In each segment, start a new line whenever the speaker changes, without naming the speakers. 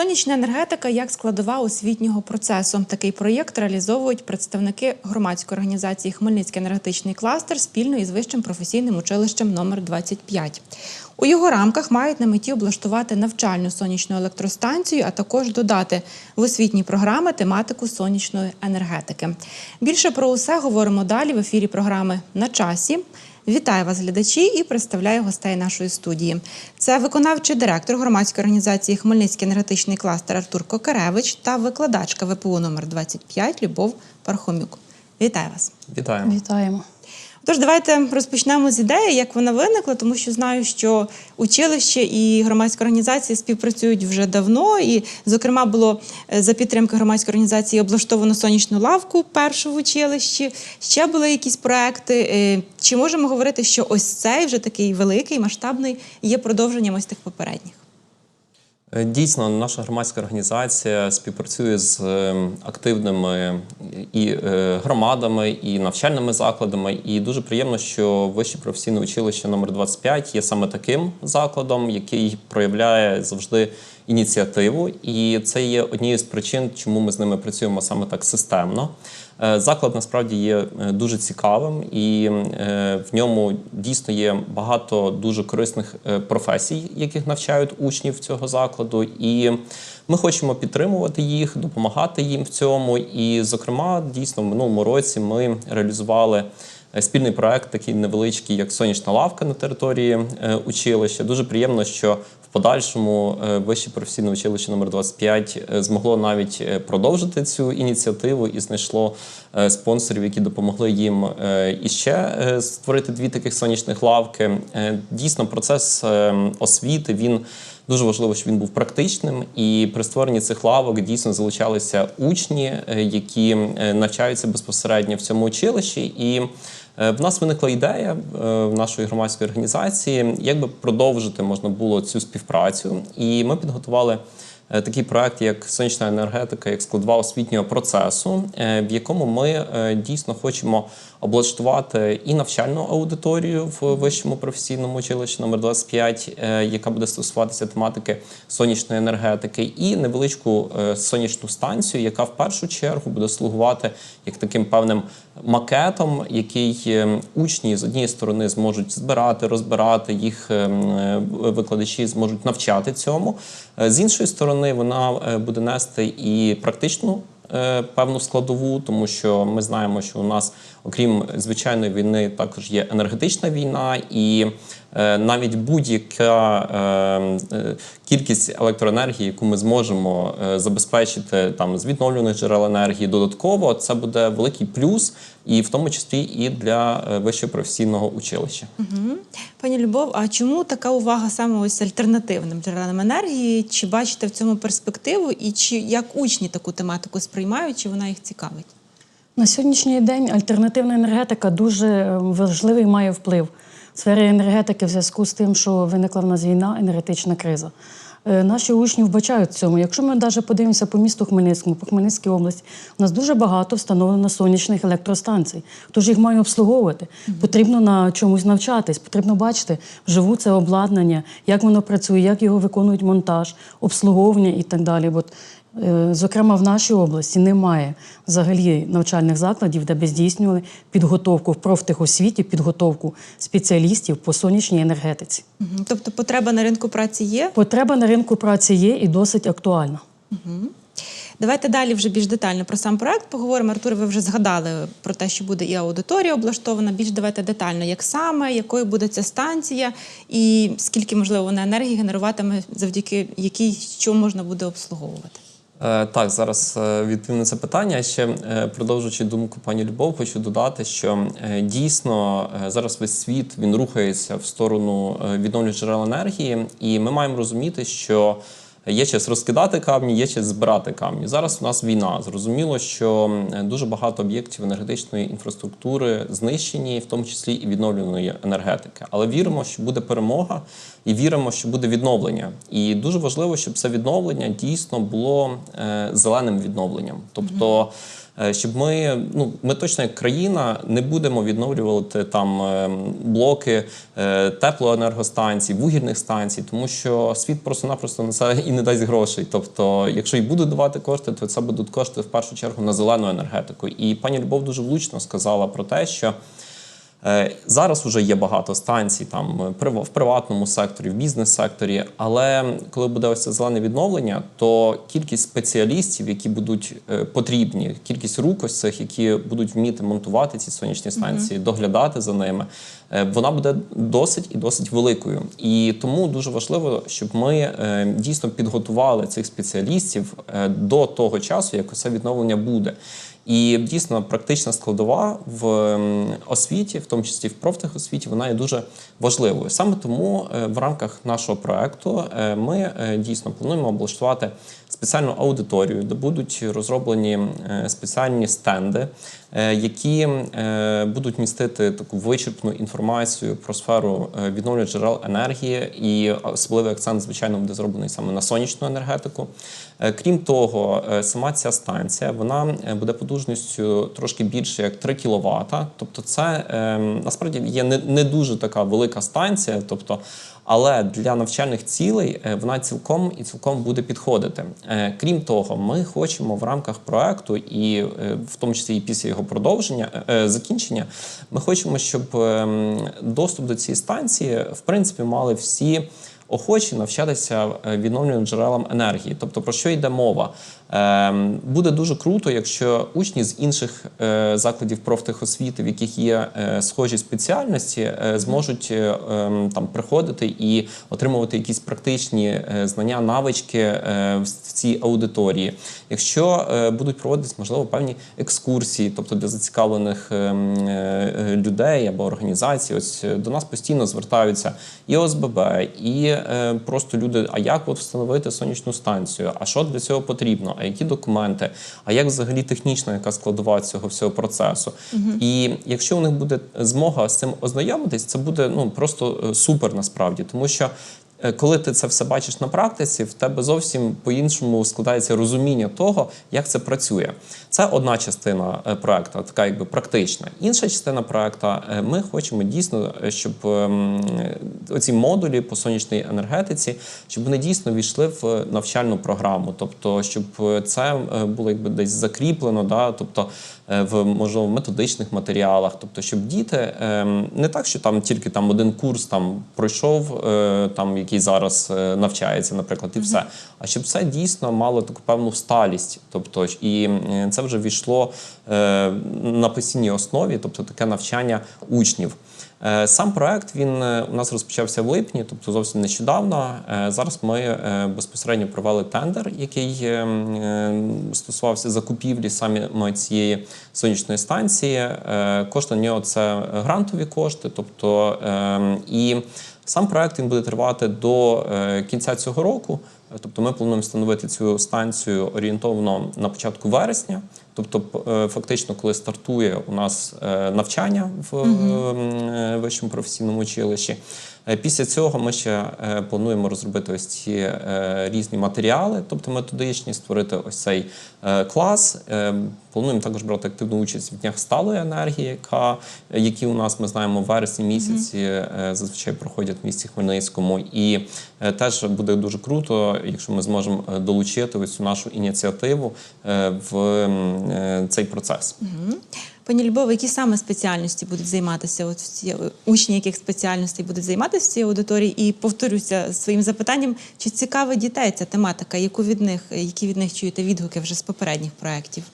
Сонячна енергетика як складова освітнього процесу. Такий проєкт реалізовують представники громадської організації Хмельницький енергетичний кластер спільно із вищим професійним училищем номер 25 У його рамках мають на меті облаштувати навчальну сонячну електростанцію, а також додати в освітні програми тематику сонячної енергетики. Більше про усе говоримо далі в ефірі програми на часі. Вітаю вас, глядачі, і представляю гостей нашої студії. Це виконавчий директор громадської організації Хмельницький енергетичний кластер Артур Кокаревич та викладачка ВПУ номер 25 Любов Пархомюк. Вітаю вас.
Вітаємо.
Вітаємо.
Тож давайте розпочнемо з ідеї, як вона виникла, тому що знаю, що училище і громадська організація співпрацюють вже давно. І, зокрема, було е, за підтримки громадської організації облаштовано сонячну лавку першу в училищі. Ще були якісь проекти. Е, Чи можемо говорити, що ось цей вже такий великий, масштабний є продовженням ось тих попередніх?
Е, Дійсно, наша громадська організація співпрацює з е, активними і е, громадами, і навчальними закладами. І дуже приємно, що Вище професійне училище номер 25 є саме таким закладом, який проявляє завжди ініціативу. І це є однією з причин, чому ми з ними працюємо саме так системно. Е, Заклад насправді є е, дуже цікавим, і е, в ньому дійсно є багато дуже корисних професій, яких навчають учнів цього закладу. І ми хочемо підтримувати їх, допомагати їм в цьому. І, зокрема, дійсно, в минулому році ми реалізували. Е, Спільний проект, такий невеличкий, як сонячна лавка на території е, училища. Дуже приємно, що в подальшому е, вище професійне училище номер 25 е, змогло навіть продовжити цю ініціативу і знайшло спонсорів, які допомогли їм іще створити дві таких сонячних лавки. Дійсно, процес е, освіти він. Дуже важливо, щоб він був практичним, і при створенні цих лавок дійсно залучалися учні, е, які е, навчаються безпосередньо в цьому училищі. І е, в нас виникла ідея в нашої громадської організації, як би продовжити можна було цю співпрацю. І ми підготували такий проект, як сонячна енергетика, як складова освітнього процесу, е, в якому ми е, дійсно хочемо облаштувати і навчальну аудиторію в вищому професійному училищі номер 25, е, яка буде стосуватися тематики сонячної енергетики, і невеличку е, сонячну станцію, яка в першу чергу буде слугувати як таким певним макетом, який е, учні з однієї сторони зможуть збирати, розбирати їх е, е, викладачі зможуть навчати цьому. Е, З іншої сторони, вона е, буде нести і практичну певну складову, тому що ми знаємо, що у нас, окрім звичайної війни, також є енергетична війна, і навіть будь-яка е, е, кількість електроенергії, яку ми зможемо е, забезпечити там з відновлюваних джерел енергії додатково, це буде великий плюс, і в тому числі і для е, вищого професійного училища.
Мгм. Пані Любов, а чому така увага саме ось альтернативним джерелам енергії? Чи бачите в цьому перспективу, і чи як учні таку тематику сприймають, чи вона їх цікавить?
На сьогоднішній день альтернативна енергетика дуже е, важливий має вплив в сфері енергетики в зв'язку з тим, що виникла в нас війна, енергетична криза. Е, Наші учні вбачають в цьому. Якщо ми навіть подивимося по місту Хмельницькому, по Хмельницькій області, у нас дуже багато встановлено сонячних електростанцій. Хто ж їх має обслуговувати? Потрібно на чомусь навчатись, потрібно бачити вживу це обладнання, як воно працює, як його виконують монтаж, обслуговування і так далі. Зокрема, в нашій області немає взагалі навчальних закладів, де би здійснювали підготовку в профтехосвіті, підготовку спеціалістів по сонячній енергетиці.
Мгм. Тобто потреба на ринку праці є?
Потреба на ринку праці є і досить актуальна.
Давайте далі вже більш детально про сам проект поговоримо. Артур, ви вже згадали про те, що буде і аудиторія облаштована. Більш давайте детально, як саме, якою буде ця станція, і скільки можливо вона енергії генеруватиме, завдяки якій що можна буде обслуговувати.
Е, Так, зараз е, відповім на це питання. Ще е, продовжуючи думку пані Любов, хочу додати, що дійсно зараз весь світ він рухається в сторону відновлюваних джерел енергії, і ми маємо розуміти, що є час розкидати камні, є час збирати камні. Зараз у нас війна. Зрозуміло, що дуже багато об'єктів енергетичної інфраструктури знищені, в тому числі і відновленої енергетики. Але віримо, що буде перемога, і віримо, що буде відновлення. І дуже важливо, щоб це відновлення дійсно було е, зеленим відновленням. Тобто щоб ми, ну ми точно як країна не будемо відновлювати там е, блоки е, теплоенергостанцій, вугільних станцій, тому що світ просто-напросто на це і не дасть грошей. Тобто, якщо і будуть давати кошти, то це будуть кошти в першу чергу на зелену енергетику. І пані Любов дуже влучно сказала про те, що. Е, Зараз вже є багато станцій там е, в приватному секторі, в бізнес-секторі. Але коли буде ось це зелене відновлення, то кількість спеціалістів, які будуть е, потрібні, кількість рук ось цих, які будуть вміти монтувати ці сонячні станції, доглядати за ними, вона буде досить і досить великою. І тому дуже важливо, щоб ми дійсно підготували цих спеціалістів до того часу, як це відновлення буде. І дійсно практична складова в ем, освіті, в тому числі в профтехосвіті, вона є дуже важливою. Саме тому е, в рамках нашого проекту е, ми е, дійсно плануємо облаштувати спеціальну аудиторію, де будуть розроблені спеціальні стенди, які е, будуть містити таку вичерпну інформацію про сферу е, джерел енергії, і особливий акцент, звичайно, буде зроблений саме на сонячну енергетику. Е, Крім того, е, сама ця станція вона е, буде потужністю трошки більше як 3 кВт. Тобто, це е, насправді є не дуже така велика станція. Тобто, але для навчальних цілей е, вона цілком і цілком буде підходити. Е, Крім того, ми хочемо в рамках проекту, і е, в тому числі і після його продовження закінчення, ми хочемо, щоб ем, доступ до цієї станції в принципі мали всі охочі навчатися відновлюваним джерелам енергії. Тобто про що йде мова? Ем, Буде дуже круто, якщо учні з інших е, закладів профтехосвіти, в яких є е, схожі спеціальності, е, зможуть ем, там приходити і отримувати якісь практичні знання, навички в цій аудиторії. Якщо будуть проводитись, можливо, певні екскурсії, тобто для зацікавлених ем, людей або організацій, ось до нас постійно звертаються і ОСББ, і просто люди. А як от встановити сонячну станцію? А що для цього потрібно? А які документи? А як взагалі технічна яка складова цього всього процесу? І якщо у них буде змога з цим ознайомитись, це буде ну просто е, супер насправді, тому що. Е, Коли ти це все бачиш на практиці, в тебе зовсім по-іншому складається розуміння того, як це працює. Це одна частина е, проекту, така якби практична. Інша частина проекту, е, ми хочемо дійсно, щоб ем, оці модулі по сонячній енергетиці, щоб вони дійсно війшли в навчальну програму, тобто, щоб це було якби десь закріплено, да, тобто в можливо методичних матеріалах, тобто, щоб діти ем, не так, що там тільки там один курс там пройшов, е, там який зараз е, навчається, наприклад, і все. А щоб це дійсно мало таку певну сталість, тобто і е, це вже війшло е, на постійній основі, тобто таке навчання учнів. Е, Сам проект він е, у нас розпочався в липні, тобто зовсім нещодавно. Е, Зараз ми безпосередньо провели тендер, який е, м, е, стосувався закупівлі саме цієї сонячної станції. Кошти на нього це грантові кошти, тобто е, і сам проект він буде тривати до кінця цього року. Тобто ми плануємо встановити цю станцію орієнтовно на початку вересня. Тобто, е, фактично, коли стартує у нас е, навчання в е, вищому професійному училищі. Е, Після цього ми ще е, плануємо розробити ось ці е, різні матеріали, тобто методичні, створити ось цей клас. Плануємо також брати активну участь в днях сталої енергії, яка, які у нас ми знаємо в вересні місяці зазвичай проходять в місті Хмельницькому. І теж буде дуже круто, якщо ми зможемо долучити ось цю нашу ініціативу в цей процес.
Пані Любово, які саме спеціальності будуть займатися? От ці учні, яких спеціальностей будуть займатися в цій аудиторії? І повторюся своїм запитанням, чи цікавить дітей ця тематика? Яку від них, які від них чуєте відгуки вже з попередніх проєктів?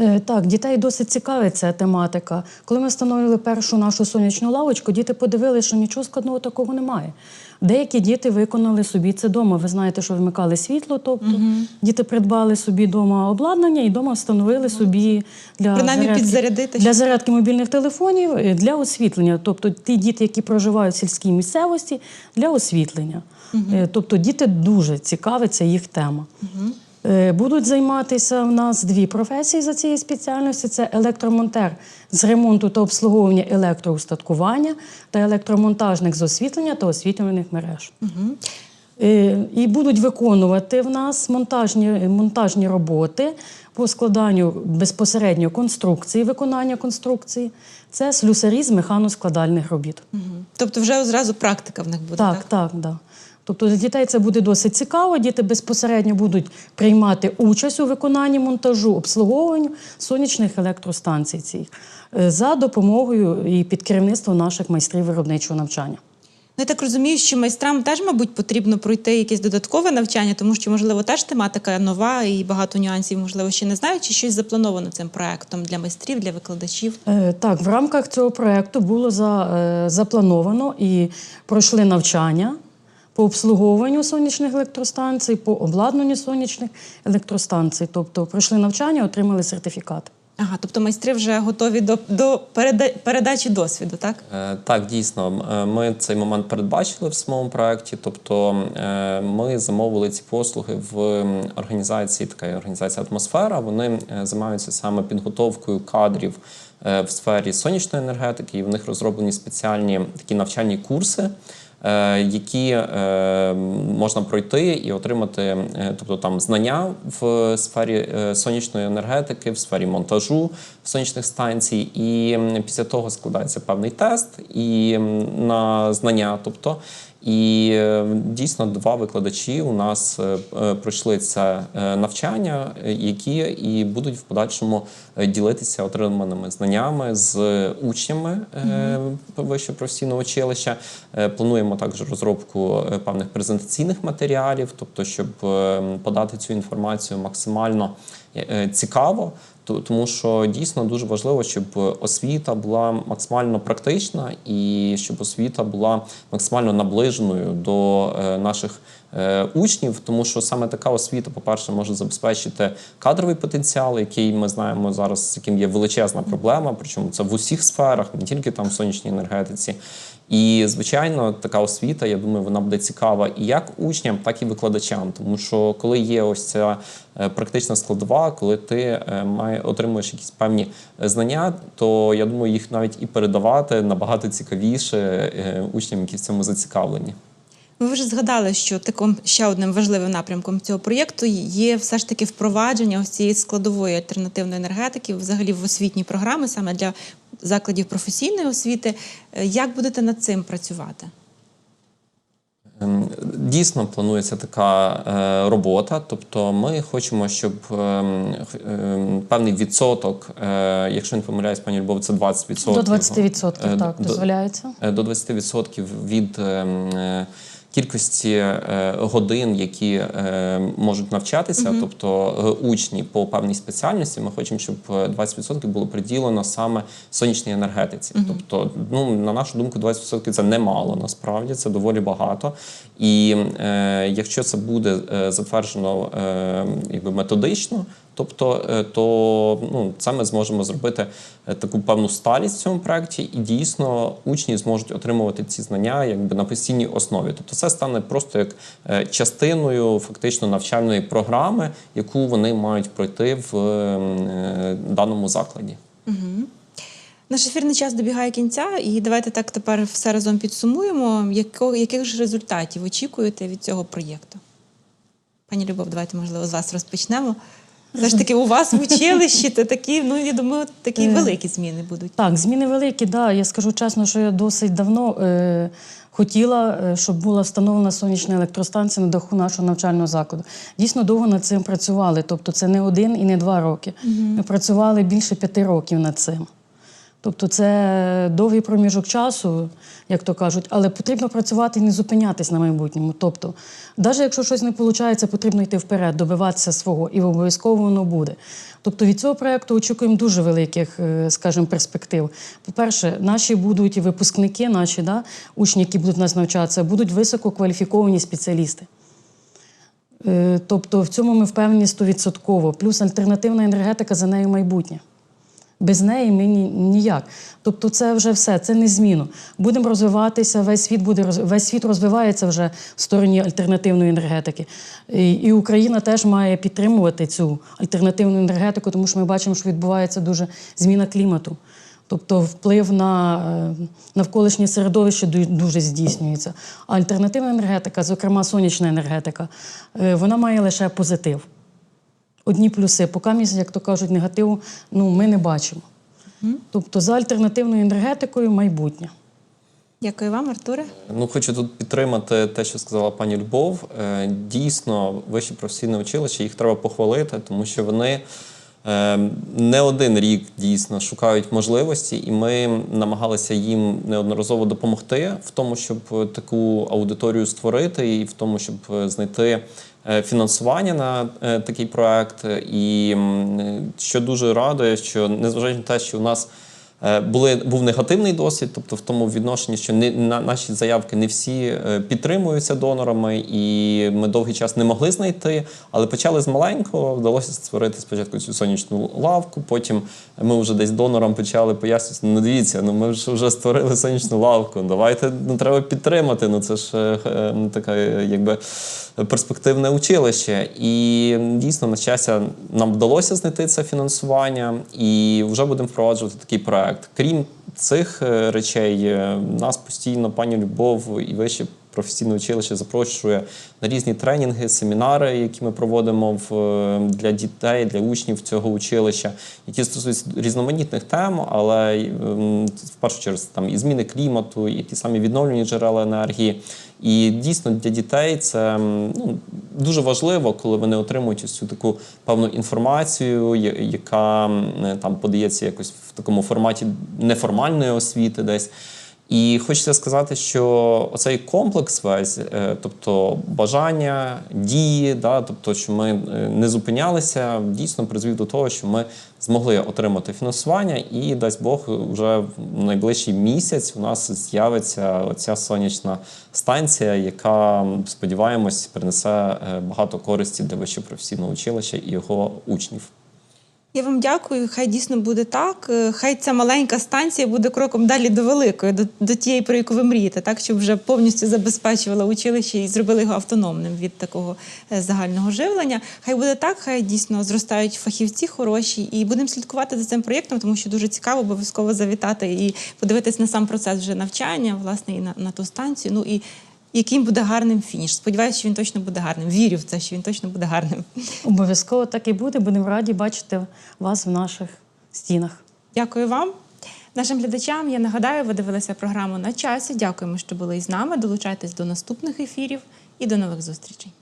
Е, Так, дітей досить цікавить ця тематика. Коли ми встановили першу нашу сонячну лавочку, діти подивилися, що нічого складного такого немає. Деякі діти виконали собі це вдома. Ви знаєте, що вмикали світло, тобто діти придбали собі вдома обладнання і вдома встановили собі для
Принаймні
зарядки,
підзарядити,
для зарядки мобільних телефонів е, для освітлення. Тобто ті діти, які проживають в сільській місцевості, для освітлення. Угу. Тобто діти дуже цікавиться їх тема. Е, Будуть займатися в нас дві професії за цією спеціальністю: це електромонтер з ремонту та обслуговування електроустаткування та електромонтажник з освітлення та освітлюваних мереж. Е, І будуть виконувати в нас монтажні, монтажні роботи по складанню безпосередньо конструкції, виконання конструкції. Це слюсарі з механоскладальних робіт.
Угу. Тобто вже одразу практика в них буде,
Так,
так?
так, да. Тобто для дітей це буде досить цікаво. Діти безпосередньо будуть приймати участь у виконанні монтажу, обслуговуванню сонячних електростанцій цих е, за допомогою і під керівництвом наших майстрів виробничого навчання.
Ну, я так розумію, що майстрам теж, мабуть, потрібно пройти якесь додаткове навчання, тому що, можливо, теж тематика нова і багато нюансів, можливо, ще не знають, чи щось заплановано цим проектом для майстрів, для викладачів.
Е, Так, в рамках цього проєкту було за, е, заплановано і пройшли навчання по обслуговуванню сонячних електростанцій, по обладнанню сонячних електростанцій. Тобто пройшли навчання, отримали сертифікат.
Ага, тобто майстри вже готові до, до переда- передачі досвіду, так?
Е, Так, дійсно, е, ми цей момент передбачили в своєму проєкті. Тобто е, ми замовили ці послуги в організації, така організація Атмосфера. Вони е, займаються саме підготовкою кадрів е, в сфері сонячної енергетики, і в них розроблені спеціальні такі навчальні курси. Е, Які е, можна пройти і отримати, е, тобто там знання в сфері сонячної енергетики, в сфері монтажу сонячних станцій, і після того складається певний тест і на знання. Тобто, і е, дійсно два викладачі у нас е, е, пройшли це навчання, які і будуть в подальшому ділитися отриманими знаннями з учнями вищого професійного училища. Плануємо також розробку певних презентаційних матеріалів, тобто, щоб е, подати цю інформацію максимально цікаво. Тому що дійсно дуже важливо, щоб освіта була максимально практична і щоб освіта була максимально наближеною до е, наших учнів, тому що саме така освіта, по-перше, може забезпечити кадровий потенціал, який ми знаємо зараз, з яким є величезна проблема, причому це в усіх сферах, не тільки там в сонячній енергетиці. І звичайно, така освіта, я думаю, вона буде цікава і як учням, так і викладачам. Тому що коли є ось ця е, практична складова, коли ти е, має отримуєш якісь певні е, знання, то я думаю, їх навіть і передавати набагато цікавіше е, учням, які в цьому зацікавлені.
Ви вже згадали, що таким ще одним важливим напрямком цього проєкту є все ж таки впровадження ось цієї складової альтернативної енергетики, взагалі в освітні програми, саме для закладів професійної освіти. Е, Як будете над цим працювати?
Ем, Дійсно планується така е, робота. Тобто, ми хочемо, щоб ем, ем, певний відсоток, е, якщо не помиляюсь, пані Любов, це 20%.
До 20%
Е,
так
до-
дозволяється.
до 20% від кількості е, годин, які е, можуть навчатися, тобто е, учні по певній спеціальності. Ми хочемо, щоб е, 20% було приділено саме сонячній енергетиці. Тобто, ну на нашу думку, 20% це немало насправді, це доволі багато. І е, якщо це буде затверджено е, якби методично. Тобто, е, то ну, це ми зможемо зробити е, таку певну сталість в цьому проєкті, і дійсно учні зможуть отримувати ці знання якби на постійній основі. Тобто, це стане просто як е, частиною фактично навчальної програми, яку вони мають пройти в даному закладі.
Наш ефірний час добігає кінця, і давайте так тепер все разом підсумуємо. Яко, яких ж результатів очікуєте від цього проєкту? Пані Любов, давайте, можливо, з вас розпочнемо. Все ж таки, у вас в училищі то такі, ну я думаю, такі
Е.
великі зміни будуть.
Так, зміни великі, да. Я скажу чесно, що я досить давно е, хотіла, е, щоб була встановлена сонячна електростанція на даху нашого навчального закладу. Дійсно довго над цим працювали. Тобто це не один і не два роки. Ми працювали більше п'яти років над цим. Тобто це довгий проміжок часу, як то кажуть, але потрібно працювати і не зупинятись на майбутньому. Тобто, навіть якщо щось не виходить, потрібно йти вперед, добиватися свого, і обов'язково воно буде. Тобто від цього проєкту очікуємо дуже великих, е, скажімо, перспектив. По-перше, наші будуть і випускники, наші да, учні, які будуть нас навчатися, будуть висококваліфіковані спеціалісти. Е, Тобто в цьому ми впевнені стовідсотково. Плюс альтернативна енергетика за нею майбутнє. Без неї ми ні- ніяк. Тобто, це вже все, це не зміну. Будемо розвиватися, весь світ буде весь світ розвивається вже в стороні альтернативної енергетики. І, і Україна теж має підтримувати цю альтернативну енергетику, тому що ми бачимо, що відбувається дуже зміна клімату. Тобто вплив на е, навколишнє середовище дуже здійснюється. А альтернативна енергетика, зокрема сонячна енергетика, е, вона має лише позитив. Одні плюси, поки, місяць, як то кажуть, негативу ну, ми не бачимо. Тобто за альтернативною енергетикою майбутнє.
Дякую вам, Артуре.
Ну, хочу тут підтримати те, що сказала пані Любов. Е, Дійсно, вищі професійне училище, їх треба похвалити, тому що вони е, не один рік дійсно шукають можливості, і ми намагалися їм неодноразово допомогти в тому, щоб таку аудиторію створити, і в тому, щоб е, знайти фінансування на е, такий проект. І е, що дуже радує, що незважаючи на те, що у нас Е, Були, був негативний досвід, тобто в тому відношенні, що не, на, наші заявки не всі е, підтримуються донорами, і ми довгий час не могли знайти. Але почали з маленького, вдалося створити спочатку цю сонячну лавку. Потім ми вже десь донорам почали пояснювати, ну дивіться, ну ми ж вже створили сонячну лавку. Давайте ну треба підтримати. Ну це ж е, е, ну, таке, е, якби перспективне училище. І дійсно на щастя нам вдалося знайти це фінансування, і вже будемо впроваджувати такий проект. Крім цих е, речей, е, нас постійно пані Любов і вище професійне училище запрошує на різні тренінги, семінари, які ми проводимо в, е, для дітей, для учнів цього училища, які стосуються різноманітних тем, але ем, в першу чергу там і зміни клімату, і ті самі відновлені джерела енергії. І дійсно для дітей це ну, дуже важливо, коли вони отримують ось цю таку певну інформацію, яка там подається якось в такому форматі неформальної освіти десь. І хочеться сказати, що оцей комплекс весь, е, тобто бажання, дії, да, тобто, що ми е, не зупинялися, дійсно призвів до того, що ми змогли отримати фінансування, і дасть Бог, вже в найближчий місяць у нас з'явиться оця сонячна станція, яка сподіваємось принесе е, багато користі для вищого професійного училища і його учнів.
Я вам дякую. Хай дійсно буде так. Е, Хай ця маленька станція буде кроком далі до великої, до, до тієї, про яку ви мрієте, так щоб вже повністю забезпечувала училище і зробили його автономним від такого е, загального живлення. Хай буде так, хай дійсно зростають фахівці хороші, і будемо слідкувати за цим проєктом, тому що дуже цікаво обов'язково завітати і подивитись на сам процес вже навчання, власне, і на, на ту станцію. Ну і яким буде гарним фініш. Сподіваюся, що він точно буде гарним. Вірю в це, що він точно буде гарним.
Обов'язково так і буде. Будемо раді бачити вас в наших стінах.
Дякую вам. Нашим глядачам я нагадаю, ви дивилися програму на часі. Дякуємо, що були із нами. Долучайтесь до наступних ефірів і до нових зустрічей.